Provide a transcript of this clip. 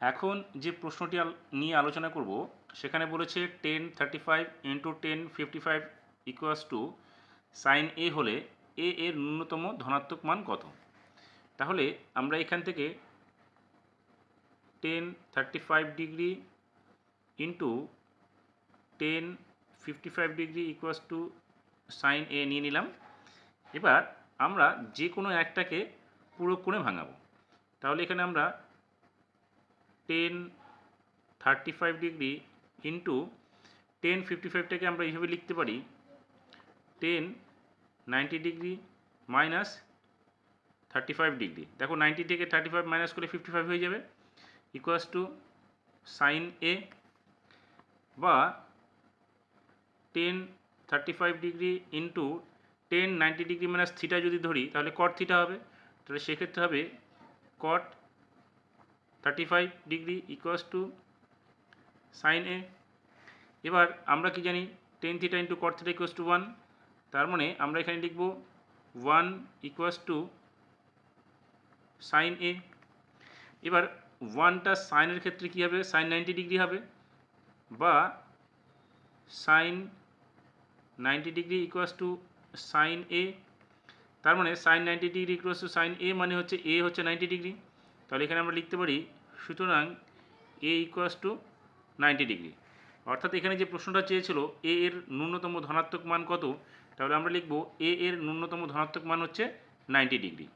এখন যে প্রশ্নটি নিয়ে আলোচনা করব, সেখানে বলেছে tan thirty five into tan fifty five equals to sine A হলে এ এর ন্যূনতম ধনাত্মক মান কত? তাহলে আমরা এখান থেকে tan thirty five degree into tan fifty five degree equals to sine A নিয়ে নিলাম। এবার আমরা যে কোনো একটাকে পুরো ভাঙাবো। তাহলে এখানে আমরা tan thirty five degree into tan fifty ফাইভটাকে আমরা এইভাবে লিখতে পারি। Tan ninety degree minus thirty five degree দেখো নাইনটি থেকে থার্টি ফাইভ মাইনাস করে ফিফটি ফাইভ হয়ে যাবে। ইকুয়াস টু সাইন এ বা tan thirty five degree into tan ninety degree minus theta যদি ধরি, তাহলে কট থিটা হবে। তাহলে সেক্ষেত্রে হবে cot thirty five degree equals to sine A এবার আমরা কি জানি? Tan theta into cot theta equals to one তার মানে আমরা এখানে লিখব one equals to sine A এবার ওয়ানটা সাইনের ক্ষেত্রে কী হবে? সাইন নাইনটি ডিগ্রি হবে বা sine ninety degree equals to sine A তার মানে sine ninety degree equals to sine A মানে হচ্ছে এ হচ্ছে নাইনটি ডিগ্রি তাহলে এখানে আমরা লিখতে পারি, সুতরাং A equals to ninety degree অর্থাৎ এখানে যে প্রশ্নটা চেয়েছিল এ এর ন্যূনতম ধনাত্মক মান কত? তাহলে আমরা লিখব এ এর ন্যূনতম ধনাত্মক মান হচ্ছে নাইনটি ডিগ্রি